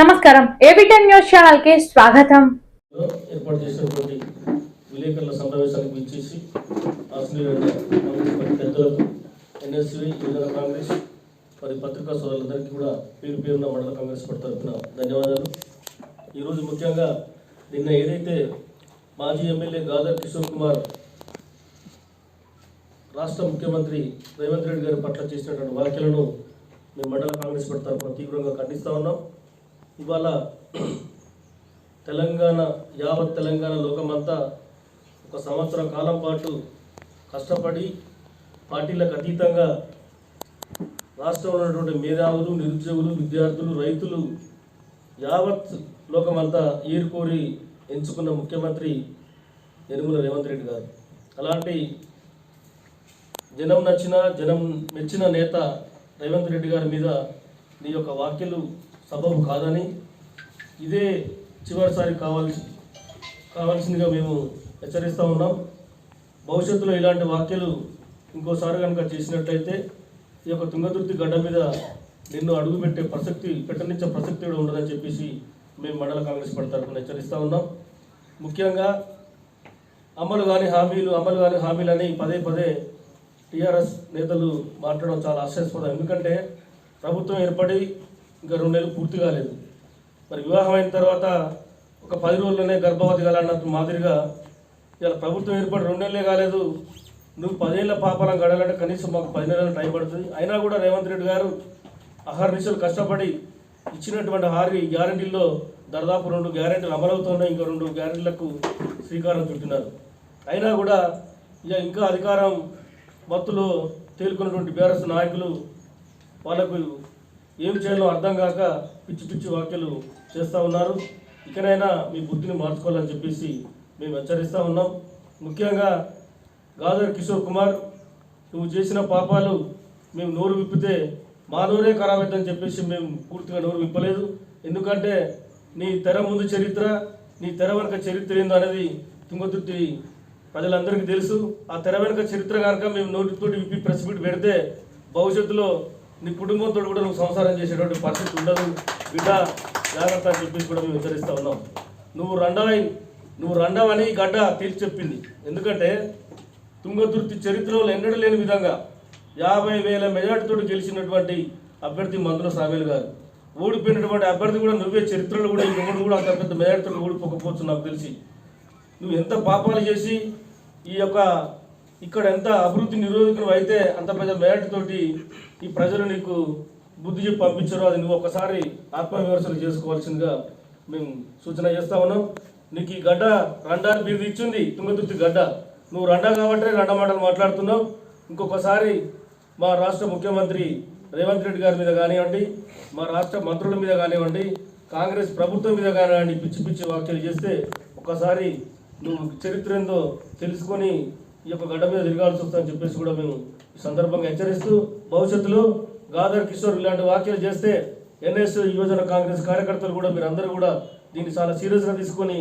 నమస్కారం. ఏబిటెన్ న్యూస్ ఛానల్కి స్వాగతం. ఏర్పాటు చేసినటువంటి విలేకరుల సమావేశానికి విచ్చేసి పెద్దలకు ఎన్ఎస్వి యువజన కాంగ్రెస్ మరి పత్రికా సోదరులందరికీ కూడా పేరు పేరున మండల కాంగ్రెస్ పార్టీ తరఫున ధన్యవాదాలు. ఈరోజు ముఖ్యంగా నిన్న ఏదైతే మాజీ ఎమ్మెల్యే గాదర్ కిషోర్ కుమార్ రాష్ట్ర ముఖ్యమంత్రి రేవంత్ రెడ్డి గారి పట్ల చేసినటువంటి వ్యాఖ్యలను మేము మండల కాంగ్రెస్ పార్టీ తరఫున తీవ్రంగా ఖండిస్తూ ఉన్నాం. ఇవాళ తెలంగాణ యావత్ తెలంగాణ లోకమంతా ఒక సంవత్సరం కాలం పాటు కష్టపడి పార్టీలకు అతీతంగా రాష్ట్రంలో ఉన్నటువంటి మేధావులు నిరుద్యోగులు విద్యార్థులు రైతులు యావత్ లోకమంతా ఏరుకోరి ఎంచుకున్న ముఖ్యమంత్రి యనుమల రేవంత్ రెడ్డి గారు. అలాంటి జనం నచ్చిన జనం మెచ్చిన నేత రేవంత్ రెడ్డి గారి మీద నీ యొక్క వాక్యలు సబబు కాదని ఇదే చివరిసారి కావాల్సి కావాల్సిందిగా మేము హెచ్చరిస్తూ ఉన్నాం. భవిష్యత్తులో ఇలాంటి వ్యాఖ్యలు ఇంకోసారి కనుక చేసినట్లయితే ఈ యొక్క తుంగతుర్తి గడ్డ మీద నిన్ను అడుగుపెట్టే ప్రసక్తి పెట్టనిచ్చే ప్రసక్తి కూడా ఉండదని చెప్పేసి మేము మండల కాంగ్రెస్ పార్టీ తరఫున హెచ్చరిస్తూ ఉన్నాం. ముఖ్యంగా అమలు కాని హామీలు అమలు కాని హామీలని పదే పదే టీఆర్ఎస్ నేతలు మాట్లాడడం చాలా ఆశ్చర్యస్పదం. ఎందుకంటే ప్రభుత్వం ఏర్పడి ఇంకా రెండు నెలలు పూర్తి కాలేదు. మరి వివాహం అయిన తర్వాత ఒక పది రోజుల్లోనే గర్భవతి కలన్నట్టు మాదిరిగా ఇలా ప్రభుత్వం ఏర్పడి రెండు నెలలే కాలేదు. నువ్వు పదేళ్ళ పాపాలం గడాలంటే కనీసం మాకు పది నెలలు టైం పడుతుంది. అయినా కూడా రేవంత్ రెడ్డి గారు అహర్నిశలు కష్టపడి ఇచ్చినటువంటి హారీ గ్యారంటీల్లో దాదాపు రెండు గ్యారెంటీలు అమలవుతున్నాయి. ఇంకా రెండు గ్యారెంటీలకు శ్రీకారం చుట్టినారు. అయినా కూడా ఇక ఇంకా అధికారం మత్తులో తేలుకున్నటువంటి బీఆర్ఎస్ నాయకులు వాళ్ళకు ఏం చేయాలో అర్థం కాక పిచ్చి పిచ్చి వ్యాఖ్యలు చేస్తూ ఉన్నారు. ఇకనైనా మీ బుద్ధిని మార్చుకోవాలని చెప్పేసి మేము హెచ్చరిస్తూ ఉన్నాం. ముఖ్యంగా గాదర్ కిషోర్ కుమార్ నువ్వు చేసిన పాపాలు మేము నోరు విప్పితే మా నోరే ఖరాబ్ చెప్పేసి మేము పూర్తిగా నోరు విప్పలేదు. ఎందుకంటే నీ తెర ముందు చరిత్ర నీ తెర వెనుక చరిత్ర ఏందో అనేది తుంగతుర్తి ప్రజలందరికీ తెలుసు. ఆ తెర వెనుక చరిత్ర కనుక మేము నోటితోటి విప్పి ప్రెస్ మీట్ పెడితే భవిష్యత్తులో నీ కుటుంబంతో కూడా నువ్వు సంసారం చేసేటువంటి పరిస్థితి ఉండదు. బిడ్డ జాగ్రత్త అని చెప్పేసి కూడా మేము హెచ్చరిస్తూ ఉన్నాం. నువ్వు రండవై నువ్వు రండవని గడ్డ తేల్చి చెప్పింది. ఎందుకంటే తుంగతుర్తి చరిత్రలో ఎన్నడూ లేని విధంగా యాభై వేల మెజార్టీతో గెలిచినటువంటి అభ్యర్థి మందుల సామీలు గారు. ఓడిపోయినటువంటి అభ్యర్థి కూడా నువ్వే చరిత్రలో కూడా ఇంకొకటి కూడా అంత పెద్ద మెజార్టీతో ఓడిపోకపోవచ్చు నాకు తెలిసి. నువ్వు ఎంత పాపాలు చేసి ఈ యొక్క ఇక్కడ ఎంత అభివృద్ధి నిరోధకులు అయితే అంత పెద్ద మెజార్టీతోటి ఈ ప్రజలు నీకు బుద్ధి చెప్పి పంపించారో అది నువ్వు ఒకసారి ఆత్మవిమర్శలు చేసుకోవాల్సిందిగా మేము సూచన చేస్తా ఉన్నాం. నీకు ఈ గడ్డ రండాన్ని బిరుదు ఇచ్చింది తుంగతుర్తి గడ్డ. నువ్వు రండా కాబట్టి రండ మాటలు మాట్లాడుతున్నావు. ఇంకొకసారి మా రాష్ట్ర ముఖ్యమంత్రి రేవంత్ రెడ్డి గారి మీద కానివ్వండి మా రాష్ట్ర మంత్రుల మీద కానివ్వండి కాంగ్రెస్ ప్రభుత్వం మీద కానివ్వండి పిచ్చి పిచ్చి వ్యాఖ్యలు చేస్తే ఒకసారి నువ్వు చరిత్ర ఏందో తెలుసుకొని ఈ యొక్క గడ్డ మీద తిరగాల్సి వస్తుందని చెప్పేసి కూడా మేము ఈ సందర్భంగా హెచ్చరిస్తూ భవిష్యత్తులో గాదర్ కిషోర్ ఇలాంటి వ్యాఖ్యలు చేస్తే ఎన్ఎస్ యువజన కాంగ్రెస్ కార్యకర్తలు కూడా మీరు అందరూ కూడా దీన్ని చాలా సీరియస్గా తీసుకొని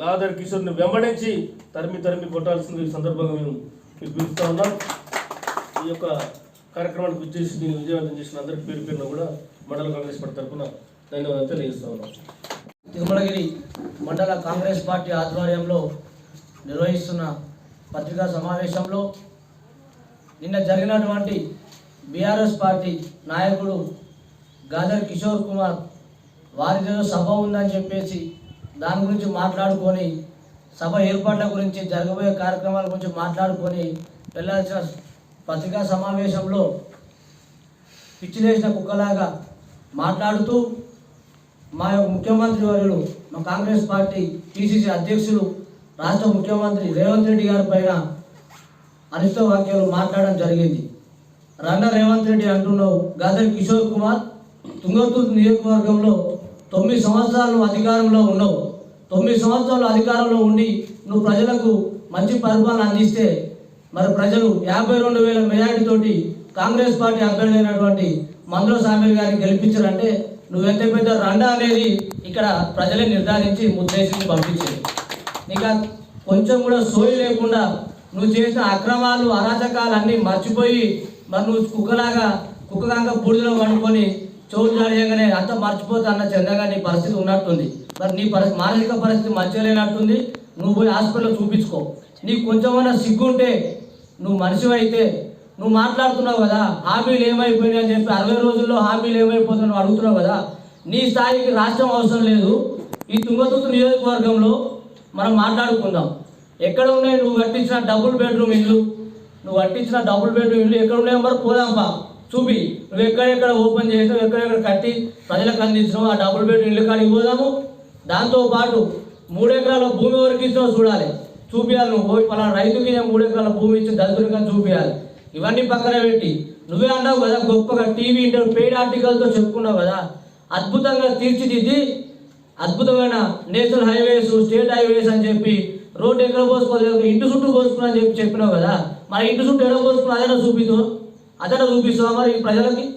గాదర్ కిషోర్ని వెంబడించి తరిమి తరిమి కొట్టాల్సింది ఈ సందర్భంగా మేము మీకు పిలుస్తూ ఉన్నాం. ఈ యొక్క కార్యక్రమానికి వచ్చేసి దీన్ని విజయవంతం చేసిన అందరికీ పేరు పేరున కూడా మండల కాంగ్రెస్ పార్టీ తరఫున ధన్యవాదాలు తెలియజేస్తా ఉన్నాం తిరుమలగిరి మండల కాంగ్రెస్ పార్టీ ఆధ్వర్యంలో నిర్వహిస్తున్న పత్రికా సమావేశంలో నిన్న జరిగినటువంటి బీఆర్ఎస్ పార్టీ నాయకుడు గాదర్ కిషోర్ కుమార్ వారిదేదో సభ ఉందని చెప్పేసి దాని గురించి మాట్లాడుకొని సభ ఏర్పాట్ల గురించి జరగబోయే కార్యక్రమాల గురించి మాట్లాడుకొని వెళ్ళాల్సిన పత్రికా సమావేశంలో పిచ్చిలేసిన కుక్కలాగా మాట్లాడుతూ మా యొక్క ముఖ్యమంత్రి వర్యులు మా కాంగ్రెస్ పార్టీ పిసిసి అధ్యక్షులు రాష్ట్ర ముఖ్యమంత్రి రేవంత్ రెడ్డి గారి పైన అనిష్ట వాక్యాలు మాట్లాడడం జరిగింది. రంగ రేవంత్ రెడ్డి అంటున్నావు గాదరి కిషోర్ కుమార్ తుంగతుర్తి నియోజకవర్గంలో తొమ్మిది సంవత్సరాలు అధికారంలో ఉన్నావు. తొమ్మిది సంవత్సరాలు అధికారంలో ఉండి నువ్వు ప్రజలకు మంచి పరిపాలన అందిస్తే మరి ప్రజలు యాభై రెండు వేల మెజార్టీతోటి కాంగ్రెస్ పార్టీ అభ్యర్థి అయినటువంటి మందుల సామిల్ గారిని గెలిపించారంటే నువ్వెంత పెద్ద రండా అనేది ఇక్కడ ప్రజలే నిర్ధారించి ముద్దేశించి పంపించారు. నీకు కొంచెం కూడా సోయి లేకుండా నువ్వు చేసిన అక్రమాలు అరాచకాలు అన్నీ మర్చిపోయి మరి నువ్వు కుక్కలాగా కుక్కగాక బూడిదలో పండుకొని చెవులు జాడేయగానే అంత మర్చిపోతా అన్న చందగా నీ పరిస్థితి ఉన్నట్టుంది. మరి నీ పరిస్థితి మానసిక పరిస్థితి మంచిగా లేనట్టుంది. నువ్వు పోయి హాస్పిటల్లో చూపించుకో. నీకు కొంచెమైనా సిగ్గుంటే నువ్వు మనిషి అయితే నువ్వు మాట్లాడుతున్నావు కదా హామీలు ఏమైపోయినాయి అని చెప్పి అరవై రోజుల్లో హామీలు ఏమైపోతున్నావు అడుగుతున్నావు కదా నీ స్థాయికి రాష్ట్రం అవసరం లేదు. ఈ తుంగతుర్తి నియోజకవర్గంలో మనం మాట్లాడుకుందాం. ఎక్కడ ఉన్నాయి నువ్వు కట్టించిన డబుల్ బెడ్రూమ్ ఇల్లు? నువ్వు కట్టించిన డబుల్ బెడ్రూమ్ ఇల్లు ఎక్కడ ఉన్నాయో? మరి పోదాంపా చూపి. నువ్వు ఎక్కడెక్కడ ఓపెన్ చేసావు ఎక్కడెక్కడ కట్టి ప్రజలకు అందించినావు ఆ డబుల్ బెడ్రూమ్ ఇల్లు కాడికి పోదాము. దాంతో పాటు మూడు ఎకరాల భూమి వరకు ఇచ్చినావు చూడాలి. చూపించాలి నువ్వు. పోయి పలానా రైతుకి నేను మూడు ఎకరాల భూమి ఇచ్చి దళితులకి అని చూపించాలి ఇవన్నీ పక్కన పెట్టి. నువ్వే అన్నావు కదా గొప్పగా టీవీ ఇంటర్ పెయిడ్ ఆర్టికల్తో చెప్పుకున్నావు కదా. అద్భుతంగా తీర్చిదిద్ది అద్భుతమైన నేషనల్ హైవేస్ స్టేట్ హైవేస్ అని చెప్పి రోడ్డు ఎక్కడ పోసుకోలేదు ఇంటి చుట్టూ పోసుకున్నా అని చెప్పి చెప్పినావు కదా. మరి ఇంటి చుట్టూ ఎక్కడ పోసుకున్నా అదైనా చూపిస్తూ అదైనా చూపిస్తావా మరి ఈ ప్రజలకి?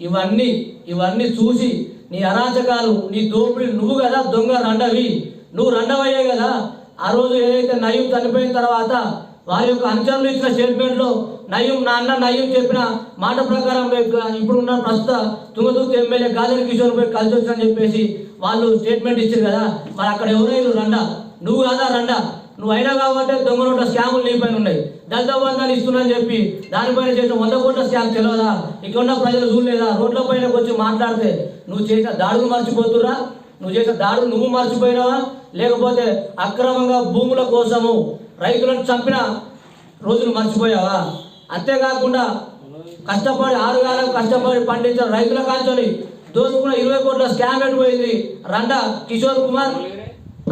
ఇవన్నీ ఇవన్నీ చూసి నీ అరాచకాలు నీ దోపిడీ నువ్వు కదా దొంగ రండవి. నువ్వు రండవయ్యే కదా. ఆ రోజు ఏదైతే నయం చనిపోయిన తర్వాత వారి యొక్క అనుచరులు ఇచ్చిన స్టేట్మెంట్లో నయం నా అన్న నయం చెప్పిన మాట ప్రకారం ఇప్పుడు ఉన్న ప్రస్తుత తుంగతుర్తి ఎమ్మెల్యే గాజర్ కిషోర్ పోయి కలిసి వచ్చని చెప్పేసి వాళ్ళు స్టేట్మెంట్ ఇచ్చారు కదా. మరి అక్కడ ఎవరైనా రండా. నువ్వు కాదా రండా? నువ్వు అయినా కాబట్టి దొంగ నోట్ల స్కాములు నీ పైన ఉన్నాయి. దళిత బంధాన్ని ఇస్తున్నాని చెప్పి దానిపైన చేసిన వంద కోట్ల స్కామ్ తెలియదా ఇక్కడ ఉన్న ప్రజలు చూడలేదా? రోడ్ల పైన వచ్చి మాట్లాడితే నువ్వు చేసిన దాడులు మర్చిపోతురా నువ్వు చేసిన దాడులు నువ్వు మర్చిపోయినావా? లేకపోతే అక్రమంగా భూముల కోసము రైతులను చంపిన రోజులు మర్చిపోయావా? అంతేకాకుండా కష్టపడి ఆరు కాలం కష్టపడి పండించిన రైతుల కాల్చొని దోచుకున్న ఇరవై కోట్ల స్కామ్ పెట్టిపోయింది రండా కిషోర్ కుమార్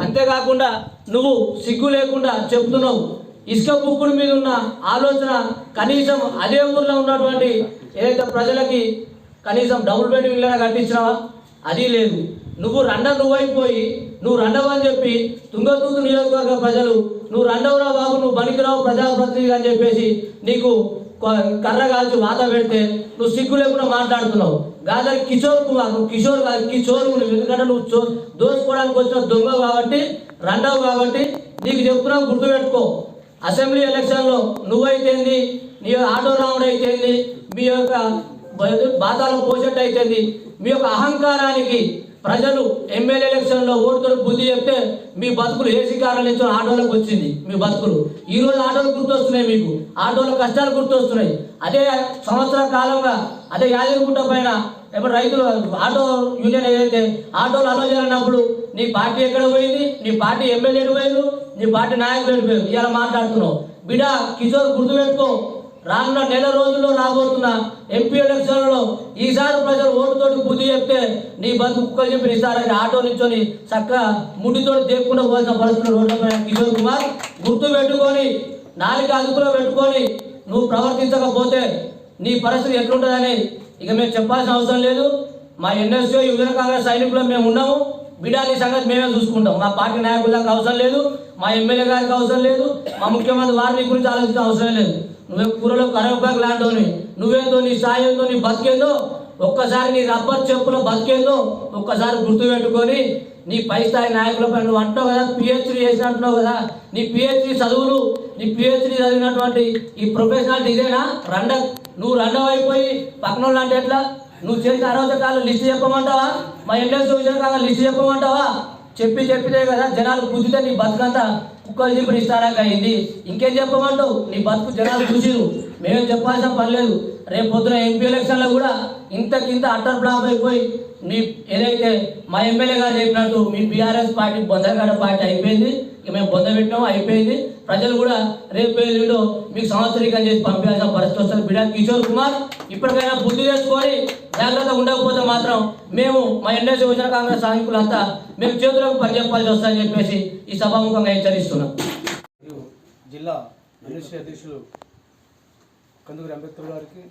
అంతేకాకుండా నువ్వు సిగ్గు లేకుండా చెప్తున్నావు. ఇసుక బుక్కుడు మీద ఉన్న ఆలోచన కనీసం అదే ఊర్లో ఉన్నటువంటి ఏదైతే ప్రజలకి కనీసం డబుల్ బెడ్ ఇళ్ళని కట్టించినావా? అది లేదు. నువ్వు రండ నువ్వైపోయి నువ్వు రండవని చెప్పి తుంగతూతు నియోజకవర్గ ప్రజలు నువ్వు రెండవరా బాబు నువ్వు బలికిరావు ప్రజాప్రతినిధి అని చెప్పేసి నీకు కర్ర కాల్చి వాత పెడితే నువ్వు సిగ్గు లేకుండా మాట్లాడుతున్నావు. గాదరి కిషోర్ కుమార్ నువ్వు కిషోర్ కాదు కిషోర్ నువ్వు ఎందుకంటే నువ్వు చో దోచుకోవడానికి వచ్చిన దొంగ కాబట్టి రెండవ కాబట్టి నీకు చెప్తున్నావు గుర్తుపెట్టుకో. అసెంబ్లీ ఎలక్షన్లో నువ్వైతేంది నీ ఆటో రాముడు అయితేంది మీ యొక్క బాతాలో పోసేట్టు అయితేంది మీ యొక్క అహంకారానికి ప్రజలు ఎమ్మెల్యే ఎలక్షన్లో ఓటుతో బుద్ధి చెప్తే మీ బతుకులు ఏసీ కారణం నుంచి ఆటోలకు వచ్చింది మీ బతుకులు. ఈ రోజు ఆటోలు గుర్తొస్తున్నాయి మీకు. ఆటోల కష్టాలు గుర్తొస్తున్నాయి. అదే సంవత్సర కాలంగా అదే యాదగిరిగుట్ట పైన ఇప్పుడు రైతులు ఆటో యూనియన్ ఏదైతే ఆటోలు అలో చేయాలన్నప్పుడు నీ పార్టీ ఎక్కడ పోయింది? నీ పార్టీ ఎమ్మెల్యే ఎటు నీ పార్టీ నాయకులు ఎడిపోయారు ఇలా మాట్లాడుతున్నావు బిడ్డ కిషోర్ గుర్తుపెట్టుకో. రానున్న నెల రోజుల్లో రాబోతున్న ఎంపీ ఎలక్షన్లలో ఈసారి ప్రజలు ఓటుతోటి బుద్ధి చెప్తే నీ బతుకు కుక్కలు చెప్పి ఇస్తారని ఆటో నుంచొని చక్కగా ముడితోటి దేక్కుండా పోవాల్సిన పరిస్థితులు రోడ్లపై కిషోర్ కుమార్ గుర్తు పెట్టుకొని నాలుగు అదుపులో పెట్టుకొని నువ్వు ప్రవర్తించకపోతే నీ పరిస్థితి ఎట్లుంటుందని ఇక మేము చెప్పాల్సిన అవసరం లేదు. మా ఎన్ఎస్ఓ యువజన కాంగ్రెస్ సైనికులు మేము ఉన్నాము. బిడాలి సంగతి మేమే చూసుకుంటాం. మా పార్టీ నాయకులకు అవసరం లేదు. మా ఎమ్మెల్యే గారికి అవసరం లేదు. మా ముఖ్యమంత్రి వారిని గురించి ఆలోచించిన అవసరం లేదు. నువ్వే కూరలో కరవపాకు లాంటివి నువ్వేందో నీ సాయంతో నీ బతికేందో ఒక్కసారి నీ రబ్బర్ చెప్పులో బతికేందో ఒక్కసారి గుర్తు పెట్టుకొని నీ పై స్థాయి నాయకులపై నువ్వు అంటావు కదా పిహెచ్డి చేసిన అంటున్నావు కదా నీ పిహెచ్డి చదువులు నీ పిహెచ్డి చదివినటువంటి ఈ ప్రొఫెషనాలిటీ ఇదేనా? రండ నువ్వు రండవ అయిపోయి పక్కన అంటే ఎట్లా? నువ్వు చేసిన అరవచకాలు లిస్ట్ చెప్పమంటావా? మా ఇండియన్ విజయకాల లిస్ట్ చెప్పమంటావా? చెప్పి చెప్పితే కదా జనాలు బుద్ధితే నీ బతుకంతా కుక్కలు చెప్పి ఇస్తారాక అయింది. ఇంకేం చెప్పమంటావు? నీ బతుకు జనాలు చూసిరు మేమేం చెప్పాల్సిన పర్లేదు రేపు పొద్దున ఎంపీ ఎలక్షన్లో కూడా ఇంతకింత అట్టర్ ఫ్లాప్ అయిపోయి మీ ఏదైతే మా ఎమ్మెల్యే గారు చెప్పినట్టు మీ బీఆర్ఎస్ పార్టీ బొందగడ పార్టీ అయిపోయింది ఇక మేము బొంద పెట్టినాం అయిపోయింది. ప్రజలు కూడా రేపు ఎల్లుండో మీకు సంవత్సరీకం చేసి పంపించాల్సిన పరిస్థితి వస్తుంది. బిడా కిషోర్ కుమార్ ఇప్పటికైనా బుద్ధి చేసుకొని జాగ్రత్త ఉండకపోతే మాత్రం మేము మా ఎన్ఎస్ యువజన కాంగ్రెస్ సైనికులంతా మేము చేతులకు పరిచెప్పాల్సి వస్తుందని చెప్పేసి ఈ సభాముఖంగా హెచ్చరిస్తున్నాం. జిల్లా అధ్యక్షులు కందుకూరి అంబేద్కర్ గారికి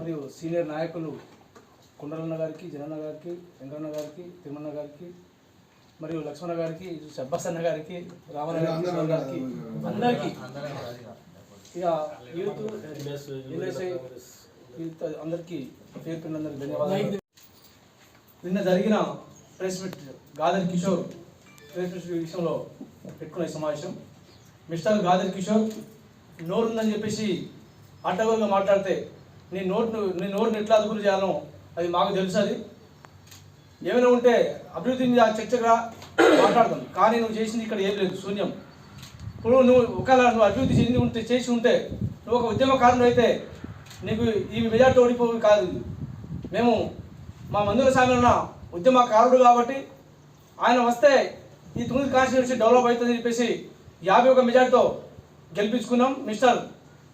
మరియు సీనియర్ నాయకులు కుండలన్న గారికి జనన్న గారికి వెంకన్న గారికి తిమ్మన్న గారికి మరియు లక్ష్మణ గారికి అన్న గారికి రామన్న గారికి గారికి అందరికీ ఇక యూత్ ఎన్ఎస్ఐ యూత్ అందరికీ పేరు పిల్లలందరికీ ధన్యవాదాలు. నిన్న జరిగిన press meet Gaddar Kishore press meet విషయంలో పెట్టుకున్న ఈ సమావేశం. మిస్టర్ గాదర్ కిషోర్ నోరు ఉందని చెప్పేసి అడ్డగోలుగా మాట్లాడితే నీ నోటును నీ నోరుని ఎట్లా అదుపులు చేయాలో అది మాకు తెలుసు అది ఏమైనా ఉంటే అభివృద్ధి మీద చర్చగా మాట్లాడదాం. కానీ నువ్వు చేసింది ఇక్కడ ఏం లేదు శూన్యం. ఇప్పుడు నువ్వు ఒకవేళ నువ్వు అభివృద్ధి చెంది ఉంటే చేసి ఉంటే నువ్వు ఒక ఉద్యమకారుడు అయితే నీకు ఈ మెజార్టీ ఓడిపోవు కాదు. మేము మా మందుల స్వామి ఉన్న ఉద్యమకారుడు కాబట్టి ఆయన వస్తే ఈ తొమ్మిది కాన్స్టిట్యూన్సీ డెవలప్ అవుతుందని చెప్పేసి యాభై ఒక మెజార్టీతో గెలిపించుకున్నాం మిస్టర్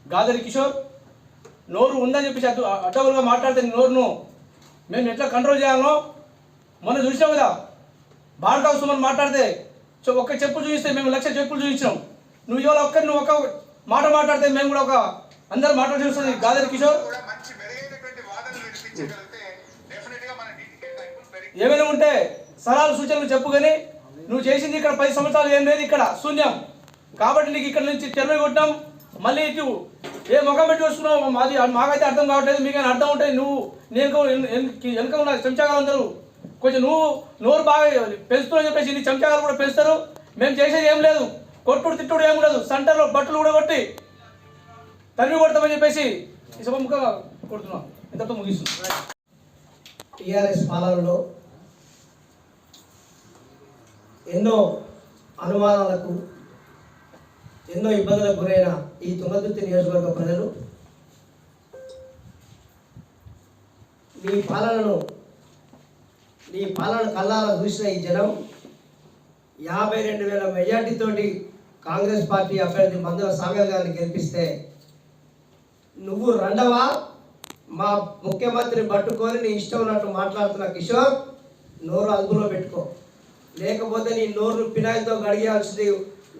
గాదరి కిషోర్ నోరు ఉందని చెప్పేసి అటు అడ్డవులుగా మాట్లాడితే నోరును మేము ఎట్లా కంట్రోల్ చేయాలనో మొన్న చూసినాం కదా? బాడకా సుమన్ మాట్లాడితే ఒక్క చెప్పు చూపిస్తే మేము లక్ష చెప్పులు చూపించినాం. నువ్వు ఇవాళ ఒక్కరి నువ్వు ఒక మాట మాట్లాడితే మేము కూడా ఒక అందరు మాట్లాడి చూస్తుంది గాదరి కిషోర్. ఏమైనా ఉంటే సలహాలు సూచనలు చెప్పు కానీ నువ్వు చేసింది ఇక్కడ పది సంవత్సరాలు ఏం లేదు ఇక్కడ శూన్యం. కాబట్టి నీకు ఇక్కడ నుంచి తెరవి కొట్టాం మళ్ళీ ఇటు ఏ ముఖం పెట్టి వస్తున్నావు మాది మాకైతే అర్థం కావట్లేదు. మీకైనా అర్థం ఉంటుంది నువ్వు నేను వెనుక ఉన్న చెంచాగాలు కొంచెం నువ్వు నోరు బాగా పెంచుతున్నావు చెప్పేసి నీ చెంచాగాలు కూడా పెంచుతారు. మేము చేసేది ఏం లేదు. కొట్టుడు తిట్టుడు ఏం లేదు సెంటర్లో బట్టలు కూడా కొట్టి తరిమి కొడతామని చెప్పేసి ఈ సభముఖంగా కొడుతున్నాం. ఇంతతో ముగిస్తున్నాం. టీఆర్ఎస్ పాలనలో ఎన్నో అనుమానాలకు ఎన్నో ఇబ్బందులకు గురైన ఈ తుంగతుర్తి నియోజకవర్గ ప్రజలు నీ పాలనను నీ పాలన కల్లారా చూసిన ఈ జనం యాభై రెండు వేల మెజార్టీతోటి కాంగ్రెస్ పార్టీ అభ్యర్థి మందుల సాగర్ గారిని గెలిపిస్తే నువ్వు రెండవా? మా ముఖ్యమంత్రిని పట్టుకొని నీ ఇష్టం ఉన్నట్టు మాట్లాడుతున్న కిషోర్ నోరు అదుపులో పెట్టుకో. లేకపోతే నీ నోరు పినాయిలతో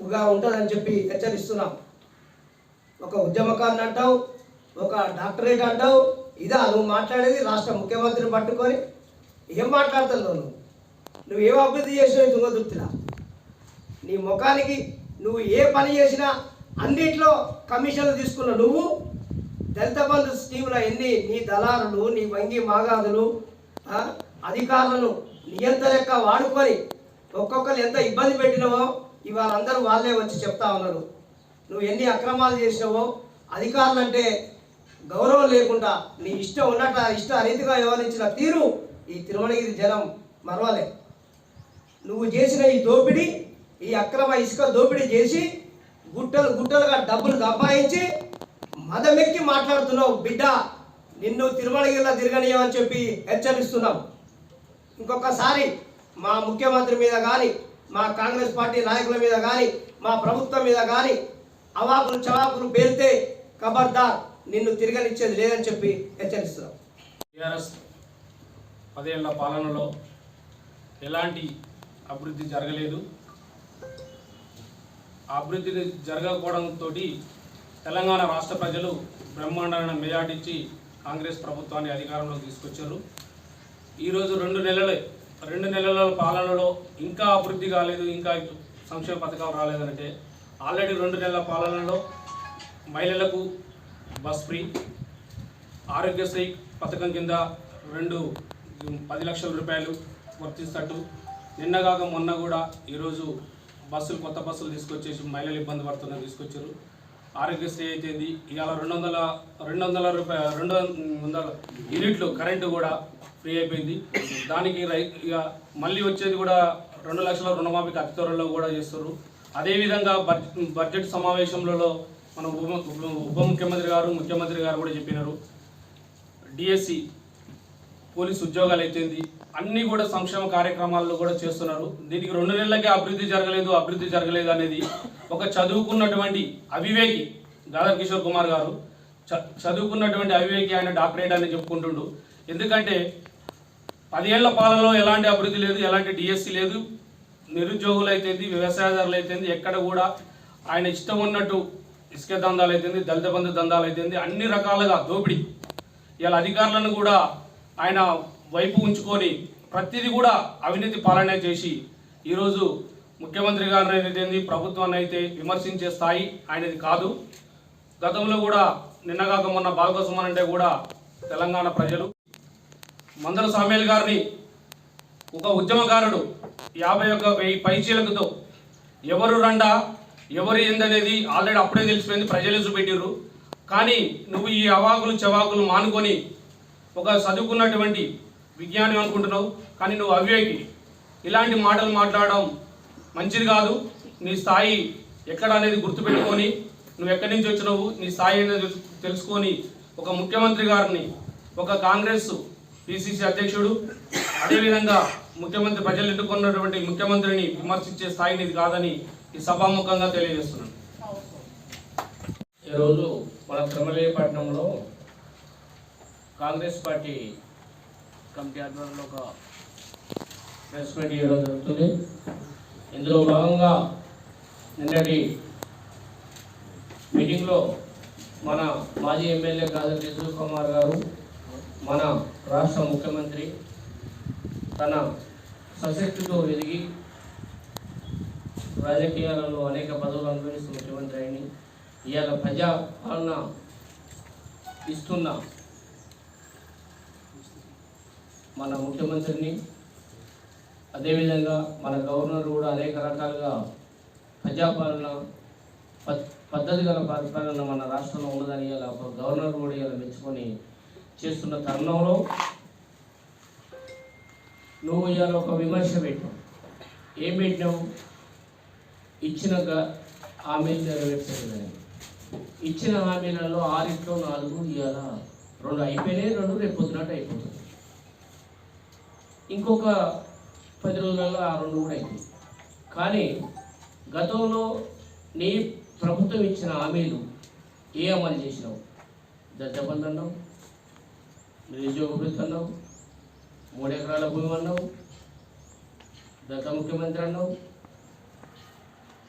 గా ఉంటుందని చెప్పి హెచ్చరిస్తున్నాం. ఒక ఉద్యమకారుని అంటావు ఒక డాక్టరేట్ అంటావు ఇదా నువ్వు మాట్లాడేది రాష్ట్ర ముఖ్యమంత్రిని పట్టుకొని ఏం మాట్లాడతావు నువ్వు? నువ్వు ఏం అభివృద్ధి చేసినావు తుంగదుర్తిలా నీ ముఖానికి నువ్వు ఏ పని చేసినా అన్నిట్లో కమిషన్లు తీసుకున్న నువ్వు దళిత బంధు స్కీముల ఎన్ని నీ దళారులు నీ వంగి మాగాదులు అధికారులను నియంత లెక్క వాడుకొని ఒక్కొక్కరు ఎంత ఇబ్బంది పెట్టినవో ఇవాళ అందరూ వాళ్ళే వచ్చి చెప్తా ఉన్నారు. నువ్వు ఎన్ని అక్రమాలు చేసినావో అధికారులు అంటే గౌరవం లేకుండా నీ ఇష్టం ఉన్నట్టు ఇష్ట రీతిగా వ్యవహరించిన తీరు ఈ తిరుమలగిరి జనం మరవలే. నువ్వు చేసిన ఈ దోపిడీ ఈ అక్రమ ఇసుక దోపిడీ చేసి గుట్టలు గుట్టలుగా డబ్బులు సంపాదించి మదమెక్కి మాట్లాడుతున్నావు బిడ్డ. నిన్ను తిరుమలగిరిలో తిరగనీయమని చెప్పి హెచ్చరిస్తున్నాం. ఇంకొకసారి మా ముఖ్యమంత్రి మీద కానీ మా కాంగ్రెస్ పార్టీ నాయకుల మీద కానీ మా ప్రభుత్వం మీద కానీ అవాకులు చవాకులు పేరితే ఖబర్దార్ నిన్ను తిరగనిచ్చేది లేదని చెప్పి హెచ్చరిస్తున్నాం. టీఆర్ఎస్ పదేళ్ళ పాలనలో ఎలాంటి అభివృద్ధి జరగలేదు. అభివృద్ధి జరగకపోవడంతో తెలంగాణ రాష్ట్ర ప్రజలు బ్రహ్మాండమైన మెజార్టీ ఇచ్చి కాంగ్రెస్ ప్రభుత్వాన్ని అధికారంలోకి తీసుకొచ్చారు. ఈరోజు రెండు నెలలే రెండు నెలల పాలనలో ఇంకా అభివృద్ధి కాలేదు ఇంకా సంక్షేమ పథకం రాలేదంటే ఆల్రెడీ రెండు నెలల పాలనలో మహిళలకు బస్ ఫ్రీ ఆరోగ్యశ్రీ పథకం కింద రెండు పది లక్షల రూపాయలు వర్తిస్తట్టు. నిన్నగాక మొన్న కూడా ఈరోజు బస్సులు కొత్త బస్సులు తీసుకొచ్చేసి మహిళలు ఇబ్బంది పడుతున్నారు తీసుకొచ్చారు. ఆరోగ్యశ్రీ అయితేంది. ఇవాళ రెండు వందల రెండు వందల రూపాయ రెండు వందల యూనిట్లు కరెంటు కూడా ఫ్రీ అయిపోయింది. దానికి రై ఇక మళ్ళీ వచ్చేది కూడా రెండు లక్షల రుణమాఫీకి అతి త్వరలో కూడా చేస్తారు అదేవిధంగా బడ్జెట్ బడ్జెట్ సమావేశంలో మన ఉప ఉప ముఖ్యమంత్రి గారు ముఖ్యమంత్రి గారు కూడా చెప్పినారు. డిఎస్సి పోలీస్ ఉద్యోగాలు అయితేంది అన్నీ కూడా సంక్షేమ కార్యక్రమాల్లో కూడా చేస్తున్నారు. దీనికి రెండు నెలలకే అభివృద్ధి జరగలేదు అభివృద్ధి జరగలేదు అనేది ఒక చదువుకున్నటువంటి అవివేకి దాదాపు కిషోర్ కుమార్ గారు చ చదువుకున్నటువంటి అవివేకి ఆయన డాక్టరేట్ అని చెప్పుకుంటుండు. ఎందుకంటే పదేళ్ళ పాలనలో ఎలాంటి అభివృద్ధి లేదు ఎలాంటి డిఎస్సి లేదు నిరుద్యోగులు అయితేంది వ్యవసాయదారులు అయితేంది ఎక్కడ కూడా ఆయన ఇష్టం ఉన్నట్టు ఇసుక దందాలు అయితేంది దళిత బంధు దందాలు అయితేంది అన్ని రకాలుగా దోపిడీ. ఇలా అధికారులను కూడా ఆయన వైపు ఉంచుకొని ప్రతిదీ కూడా అవినీతి పాలన చేసి ఈరోజు ముఖ్యమంత్రి గారిని అయితే ప్రభుత్వాన్ని అయితే విమర్శించే స్థాయి ఆయనది కాదు. గతంలో కూడా నిన్నగాక మొన్న బాలకోసమన్ అంటే కూడా తెలంగాణ ప్రజలు. మందల సామేల్ గారిని ఒక ఉద్యమకారుడు యాభై ఒక్క వెయ్యి పైచీలకుతో ఎవరు రండా ఎవరు ఏందనేది ఆల్రెడీ అప్పుడే తెలిసిపోయింది ప్రజలు చూపెట్టిర్రు. కానీ నువ్వు ఈ అవాకులు చవాకులు మానుకొని ఒక చదువుకున్నటువంటి విజ్ఞానం అనుకుంటున్నావు కానీ నువ్వు అవివేకి. ఇలాంటి మాటలు మాట్లాడడం మంచిది కాదు. నీ స్థాయి ఎక్కడ అనేది గుర్తుపెట్టుకొని నువ్వు ఎక్కడి నుంచి వచ్చినావు నీ స్థాయి అనేది తెలుసుకొని ఒక ముఖ్యమంత్రి గారిని ఒక కాంగ్రెస్ పిసిసి అధ్యక్షుడు అదేవిధంగా ముఖ్యమంత్రి ప్రజలు ఎన్నుకున్నటువంటి ముఖ్యమంత్రిని విమర్శించే స్థాయి ఇది కాదని ఈ సభాముఖంగా తెలియజేస్తున్నాను. ఈరోజు మన తిరుమలపట్నంలో కాంగ్రెస్ పార్టీ కమిటీ ఆధ్వర్యంలో ఒక ప్రెస్ మీట్ ఇవ్వడం జరుగుతుంది. ఇందులో భాగంగా నిన్నటి మీటింగ్లో మన మాజీ ఎమ్మెల్యే కాదర్ రిజు కుమార్ గారు మన రాష్ట్ర ముఖ్యమంత్రి తన సశక్తితో ఎదిగి రాజకీయాలలో అనేక పదవులు అనుభవిస్తున్న ముఖ్యమంత్రి అయిన ఇవాళ ప్రజా పాలన ఇస్తున్న మన ముఖ్యమంత్రిని. అదేవిధంగా మన గవర్నర్ కూడా అనేక రకాలుగా ప్రజాపాలన పద్ధతి గల పరిపాలన మన రాష్ట్రంలో ఉన్నదని ఇలా ఒక గవర్నర్ కూడా ఇలా మెచ్చుకొని చేస్తున్న తరుణంలో నువ్వు ఇవాళ ఒక విమర్శ పెట్టావు. ఏం పెట్టినావు? ఇచ్చిన గ- హామీలు నెరవేర్చలేదని. ఇచ్చిన హామీలలో ఆరింట్లో నాలుగు ఇవాళ రెండు అయిపోయినాయి రెండు రేపు పొద్దునట్టు అయిపోతుంది ఇంకొక పది రోజులలో ఆ రెండు కూడా అయింది కానీ గతంలో నీ ప్రభుత్వం ఇచ్చిన హామీలు ఏ అమలు చేసినావు? దద్దబంద్ అన్నావు నిరుద్యోగ వృత్తి అన్నావు మూడు ఎకరాల భూమి అన్నావు దత్త ముఖ్యమంత్రి అన్నావు.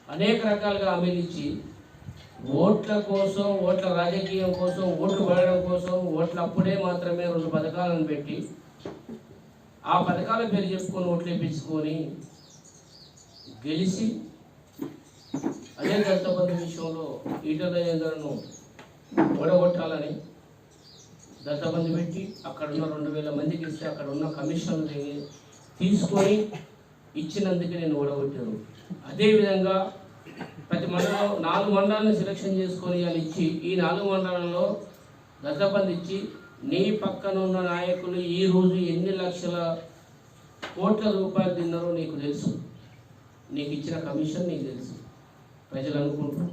అనేక రకాలుగా హామీలు ఇచ్చి ఓట్ల కోసం ఓట్ల రాజకీయం కోసం ఓట్లు పడడం కోసం ఓట్ల అప్పుడే మాత్రమే రెండు పథకాలను పెట్టి ఆ పథకాల పేరు చెప్పుకొని ఓట్లు వేయించుకొని గెలిచి అదే దళితబంధు విషయంలో ఈటల రాజేందర్ను ఓడగొట్టాలని దళితబంధు పెట్టి అక్కడ ఉన్న రెండు వేల మందికి ఇస్తే అక్కడ ఉన్న కమిషన్లు తీసుకొని ఇచ్చినందుకు నేను ఓడగొట్టాను. అదేవిధంగా ప్రతి మండలం నాలుగు మండలాలను సెలక్షన్ చేసుకొని వాళ్ళు ఇచ్చి ఈ నాలుగు మండలాల్లో దత్తబంధు ఇచ్చి నీ పక్కన ఉన్న నాయకులు ఈరోజు ఎన్ని లక్షల కోట్ల రూపాయలు తిన్నారో నీకు తెలుసు. నీకు ఇచ్చిన కమిషన్ నీకు తెలుసు. ప్రజలు అనుకుంటారు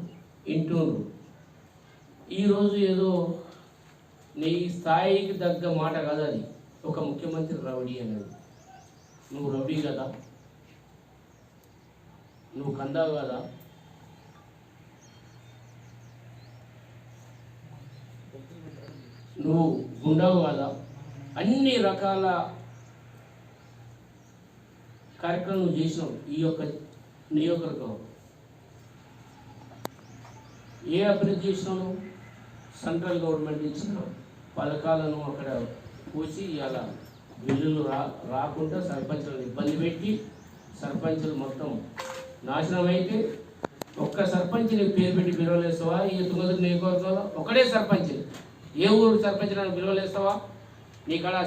ఇంటూరు ఈరోజు ఏదో నీ స్థాయికి తగ్గ మాట కాదు అది. ఒక ముఖ్యమంత్రి రౌడీ అనేది నువ్వు రౌడీ కదా. నువ్వు కందావు కదా. నువ్వు గుండావు కదా? అన్ని రకాల కార్యక్రమం నువ్వు చేసినావు ఈ యొక్క నియోజకవర్గం ఏ అభివృద్ధి చేసినావు? సెంట్రల్ గవర్నమెంట్ ఇచ్చిన పథకాలను అక్కడ పోసి ఇలా బిల్లులు రా రాకుండా సర్పంచులను ఇబ్బంది పెట్టి సర్పంచులు మొత్తం నాశనం అయితే ఒక్క సర్పంచ్ని పేరు పెట్టి పిలవలేసావా ఈ తుంగతురు నియోజకవర్గంలో ఒకడే సర్పంచ్. ఏ ఊరు సర్పంచ్ విలువలేస్తావా నీకడ నీకాడ ఆ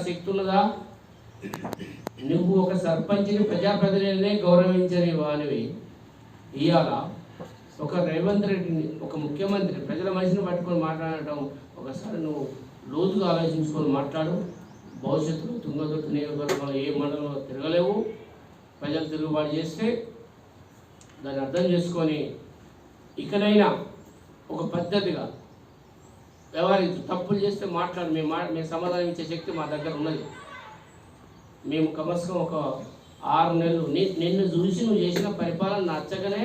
నువ్వు ఒక సర్పంచ్ని ప్రజాప్రతినిధినే గౌరవించని వానివి. ఇవాళ ఒక రేవంత్ రెడ్డిని ఒక ముఖ్యమంత్రి ప్రజల మనిషిని పట్టుకొని మాట్లాడటం ఒకసారి నువ్వు లోతుగా ఆలోచించుకొని మాట్లాడు. భవిష్యత్తులో తుంగతుర్తి నియోజకవర్గంలో ఏ మండలంలో తిరగలేవు. ప్రజలు తిరుగుబాటు చేస్తే దాన్ని అర్థం చేసుకొని ఇకనైనా ఒక పద్ధతిగా వ్యవహరించు. తప్పులు చేస్తే మాట్లాడు. మేము మా మేము సమాధానం ఇచ్చే శక్తి మా దగ్గర ఉన్నది. మేము కమస్కం ఒక ఆరు నెలలు నీ నిన్ను చూసి నువ్వు చేసిన పరిపాలన నచ్చగానే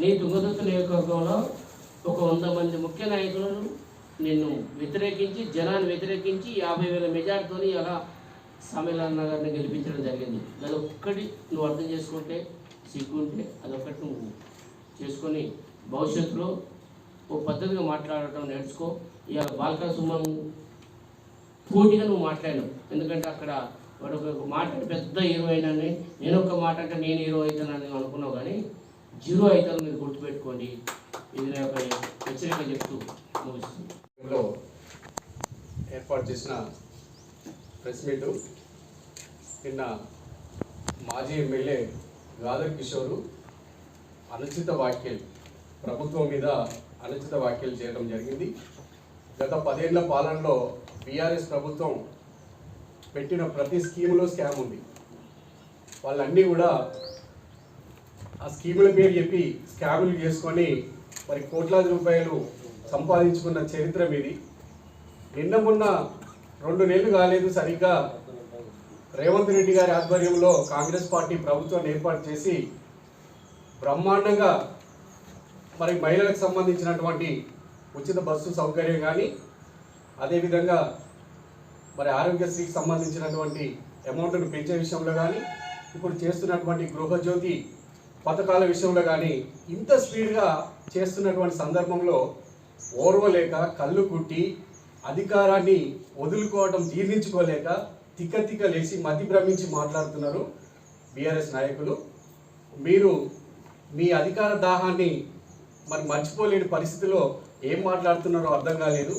నీ తుంగతుర్తి నియోజకవర్గంలో ఒక వంద మంది ముఖ్య నాయకులను నిన్ను వ్యతిరేకించి జనాన్ని వ్యతిరేకించి యాభై వేల మెజార్టీతో అలా సమ్మేళన గారిని గెలిపించడం జరిగింది. దాని ఒక్కటి నువ్వు అర్థం చేసుకుంటే సిగ్గుంటే అదొక్కటి నువ్వు చేసుకొని భవిష్యత్తులో ఓ పద్ధతిగా మాట్లాడటం నేర్చుకో. ఇవాళ బాల్కా సుమన్ పోటీగా నువ్వు మాట్లాడినావు. ఎందుకంటే అక్కడ వాడు ఒక మాట పెద్ద హీరో అయినని నేను ఒక మాట అంటే నేను హీరో అవుతానని అనుకున్నావు కానీ జీరో అవుతాను మీరు గుర్తుపెట్టుకోండి. ఇది నా యొక్క హెచ్చరిక చెప్తూ ముగిస్తుంది ఏర్పాటు చేసిన ప్రెస్ మీట్ నిన్న మాజీ ఎమ్మెల్యే గాదర్ కిషోరు అనుచిత వాక్యం ప్రభుత్వం మీద అనుచిత వ్యాఖ్యలు చేయడం జరిగింది. గత పదేళ్ళ పాలనలో బీఆర్ఎస్ ప్రభుత్వం పెట్టిన ప్రతి స్కీములో స్కామ్ ఉంది. వాళ్ళన్నీ కూడా ఆ స్కీముల పేరు చెప్పి స్కాములు చేసుకొని మరి కోట్లాది రూపాయలు సంపాదించుకున్న చరిత్ర మీది. నిన్న మొన్న రెండు నెలలు కాలేదు సరిగ్గా రేవంత్ రెడ్డి గారి ఆధ్వర్యంలో కాంగ్రెస్ పార్టీ ప్రభుత్వాన్ని ఏర్పాటు చేసి బ్రహ్మాండంగా మరి మహిళలకు సంబంధించినటువంటి ఉచిత బస్సు సౌకర్యం కానీ అదేవిధంగా మరి ఆరోగ్యశ్రీకి సంబంధించినటువంటి అమౌంట్ను పెంచే విషయంలో కానీ ఇప్పుడు చేస్తున్నటువంటి గృహజ్యోతి పథకాల విషయంలో కానీ ఇంత స్పీడ్గా చేస్తున్నటువంటి సందర్భంలో ఓర్వలేక కళ్ళు కుట్టి అధికారాన్ని వదులుకోవటం జీర్ణించుకోలేక తిక్క తిక్క లేచి మతి భ్రమించి మాట్లాడుతున్నారు బీఆర్ఎస్ నాయకులు. మీరు మీ అధికార దాహాన్ని మరి మర్చిపోలేని పరిస్థితిలో ఏం మాట్లాడుతున్నారో అర్థం కాలేదు.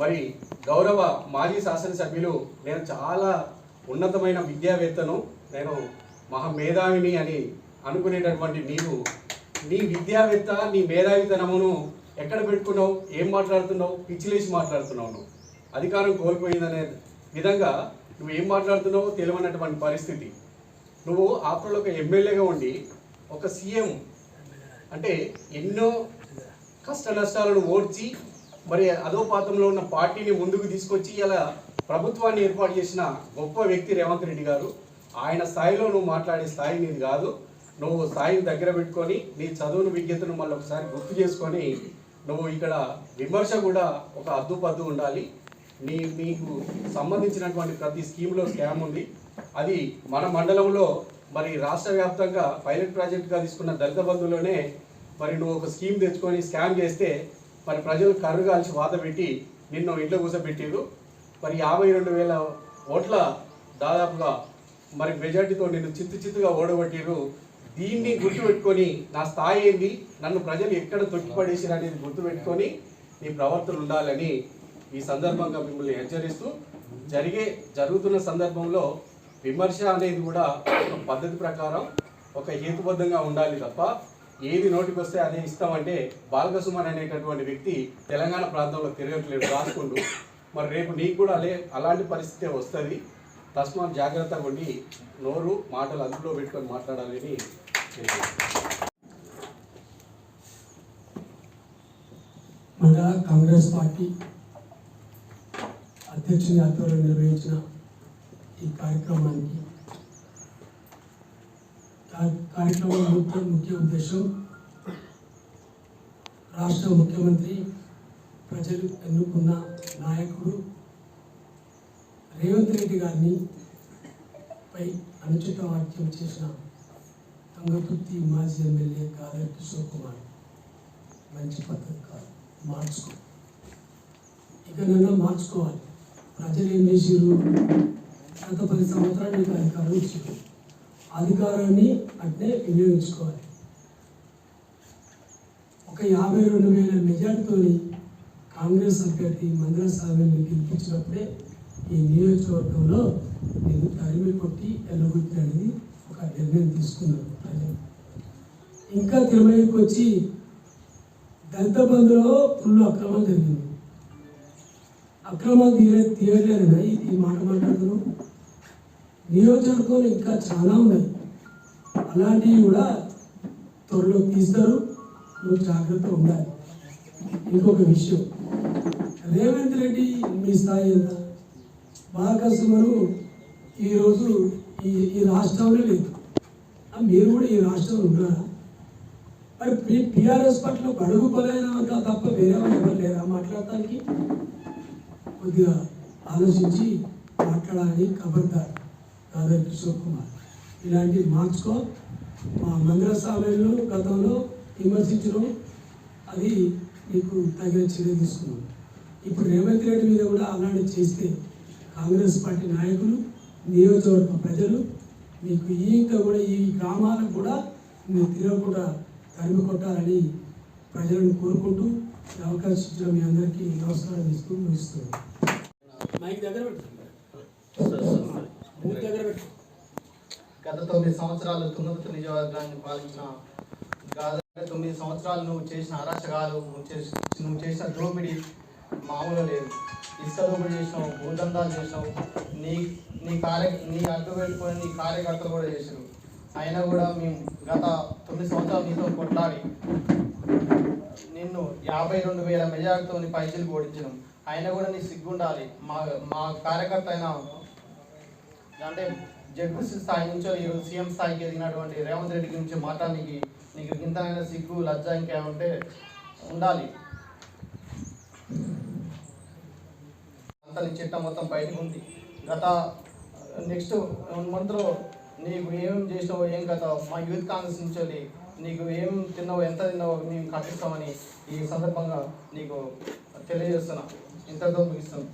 మరి గౌరవ మాజీ శాసనసభ్యులు నేను చాలా ఉన్నతమైన విద్యావేత్తను నేను మహా మేధావిని అని అనుకునేటటువంటి నీవు నీ విద్యావేత్త నీ మేధావితనమును ఎక్కడ పెట్టుకున్నావు ఏం మాట్లాడుతున్నావు పిచ్చిలేసి మాట్లాడుతున్నావు నువ్వు. అధికారం కోల్పోయిందనే విధంగా నువ్వు ఏం మాట్లాడుతున్నావో తెలియనటువంటి పరిస్థితి. నువ్వు ఆఫ్టర్లో ఒక ఎమ్మెల్యేగా ఉండి ఒక సీఎం అంటే ఎన్నో కష్ట నష్టాలను ఓడ్చి మరి అధోపాతంలో ఉన్న పార్టీని ముందుకు తీసుకొచ్చి ఇలా ప్రభుత్వాన్ని ఏర్పాటు చేసిన గొప్ప వ్యక్తి రేవంత్ రెడ్డి గారు. ఆయన స్థాయిలో నువ్వు మాట్లాడే స్థాయి నీది కాదు. నువ్వు స్థాయిని దగ్గర పెట్టుకొని నీ చదువును విజ్ఞతను మళ్ళీ ఒకసారి గుర్తు చేసుకొని నువ్వు ఇక్కడ విమర్శ కూడా ఒక అద్దుపద్దు ఉండాలి. నీ నీకు సంబంధించినటువంటి ప్రతి స్కీమ్లో స్కామ్ ఉంది. అది మన మండలంలో మరి రాష్ట్ర వ్యాప్తంగా పైలట్ ప్రాజెక్టుగా తీసుకున్న దళిత బంధువులోనే మరి నువ్వు ఒక స్కీమ్ తెచ్చుకొని స్కామ్ చేస్తే మరి ప్రజలు కర్రు కాల్చి వాత పెట్టి నిన్ను ఇంట్లో కూర్చోబెట్టారు మరి యాభై రెండు వేల ఓట్ల దాదాపుగా మరి మెజార్టీతో నిన్ను చిత్తు చిత్తుగా ఓడగొట్టిరు దీన్ని గుర్తుపెట్టుకొని నా స్థాయి ఏంది? నన్ను ప్రజలు ఎక్కడ తొక్కిపడేసారు అనేది గుర్తుపెట్టుకొని నీ ప్రవర్తన ఉండాలని ఈ సందర్భంగా మిమ్మల్ని హెచ్చరిస్తూ జరిగే జరుగుతున్న సందర్భంలో విమర్శ అనేది కూడా ఒక పద్ధతి ప్రకారం ఒక హేతుబద్ధంగా ఉండాలి తప్ప ఏది నోటికి వస్తే అదే ఇస్తామంటే బాలకసుమన్ అనేటటువంటి వ్యక్తి తెలంగాణ ప్రాంతంలో తిరగట్లేదు రాసుకుంటూ. మరి రేపు నీకు కూడా అలే అలాంటి పరిస్థితే వస్తుంది. తస్మాత్ జాగ్రత్తగా ఉండి నోరు మాటలు అదుపులో పెట్టుకొని మాట్లాడాలని మండల కాంగ్రెస్ పార్టీ అధ్యక్షుని ఆధ్వర్యంలో నిర్వహించిన ఈ కార్యక్రమానికి. కార్యక్రమం ముఖ్య ముఖ్య ఉద్దేశం రాష్ట్ర ముఖ్యమంత్రి ప్రజలు ఎన్నుకున్న నాయకుడు రేవంత్ రెడ్డి గారిని పై అనుచిత వాక్యం చేసిన తంగతుర్తి మాజీ ఎమ్మెల్యే కాదర్ కిషోర్ కుమార్ మంచి పద్ధతి కాదు మార్చుకో. ఇక నన్ను మార్చుకోవాలి. ప్రజలు ఏం చేసారు గత పది సంవత్సరాలు నీకు అధికారం ఇచ్చారు అధికారాన్ని అంటే వినియోగించుకోవాలి. ఒక యాభై రెండు వేల మెజార్టీతో కాంగ్రెస్ అభ్యర్థి మందిర సాగర్ని గెలిపించినప్పుడే ఈ నియోజకవర్గంలో నేను తరిమి కొట్టి ఎల్లగొట్టి అనేది ఒక నిర్ణయం తీసుకున్నారు ప్రజలు. ఇంకా తిరుమలకి వచ్చి దళిత బంధులో ఫుల్ అక్రమం జరిగింది. అక్రమాలు తీయ తీయలేదు ఈ మాట మాట్లాడుతున్నాం. నియోజకవర్గంలో ఇంకా చాలా ఉన్నాయి. అలాంటివి కూడా త్వరలో తీస్తారు. నువ్వు జాగ్రత్త ఉండాలి. ఇంకొక విషయం. రేవంత్ రెడ్డి మీ స్థాయి ఎంత? బాగా ఈరోజు ఈ ఈ రాష్ట్రంలో లేదు. మీరు కూడా ఈ రాష్ట్రంలో ఉన్నారా? మరి మీ టీఆర్ఎస్ పట్ల గడుగు బలైన తప్ప వేరే వాళ్ళు ఎవరు లేరా మాట్లాడటానికి? కొద్దిగా ఆలోచించి మాట్లాడాలని కబర్దారు. దాదాపు కిషోర్ కుమార్ ఇలాంటివి మార్చుకో మా మందిర ఆలయంలో గతంలో విమర్శించడం అది నీకు తగిన చర్య తీసుకున్నాం. ఇప్పుడు రేవంత్ రెడ్డి మీద కూడా అలాంటి చేస్తే కాంగ్రెస్ పార్టీ నాయకులు నియోజకవర్గ ప్రజలు మీకు ఈ ఇంకా కూడా ఈ గ్రామాలకు కూడా మీరు తిరగకుండా తరిమి కొట్టాలని ప్రజలను కోరుకుంటూ ఈ అవకాశం ఇచ్చిన మీ అందరికీ నమస్కారం ఇస్తూ ముగిస్తున్నాను. మైక్ దగ్గర గత తొమ్మిది సంవత్సరాలు తుమ్మతుర్తి నియోజకవర్గాన్ని పాలించిన గత తొమ్మిది సంవత్సరాలు నువ్వు చేసిన అరాచకాలు నువ్వు చేసి నువ్వు చేసిన దోపిడి మామూలు లేదు. ఇసుక దోపిడి చేసినావు భూదందాలు చేసినావు. నీ నీ కార్య నీ అడ్డు పెట్టుకొని నీ కార్యకర్తలు కూడా చేసారు అయినా కూడా మేము గత తొమ్మిది సంవత్సరాలు నీతో కొట్లాడి నిన్ను యాభై రెండు వేల మెజార్టీతో పైసలు ఓడించినాం. అయినా కూడా నీ సిగ్గుండాలి. మా మా కార్యకర్త అయినా అంటే జడ్పీసీ స్థాయి నుంచి ఈరోజు సీఎం స్థాయికి ఎదిగినటువంటి రేవంత్ రెడ్డి గురించి మాట్లాడానికి నీకు ఇంతైనా సిగ్గు లజ్జ ఇంకేమంటే ఉండాలి. అంతా నీ చిట్ట మొత్తం బయటకు ఉంది. గత నెక్స్ట్ వన్ మంత్లో నీకు ఏం చేసినావు ఏం గత మా యూత్ కాంగ్రెస్ నుంచి వెళ్ళి నీకు ఏం తిన్నావో ఎంత తిన్నావో మేము కట్టిస్తామని ఈ సందర్భంగా నీకు తెలియజేస్తున్నా. ఇంతతో ముగిస్తాను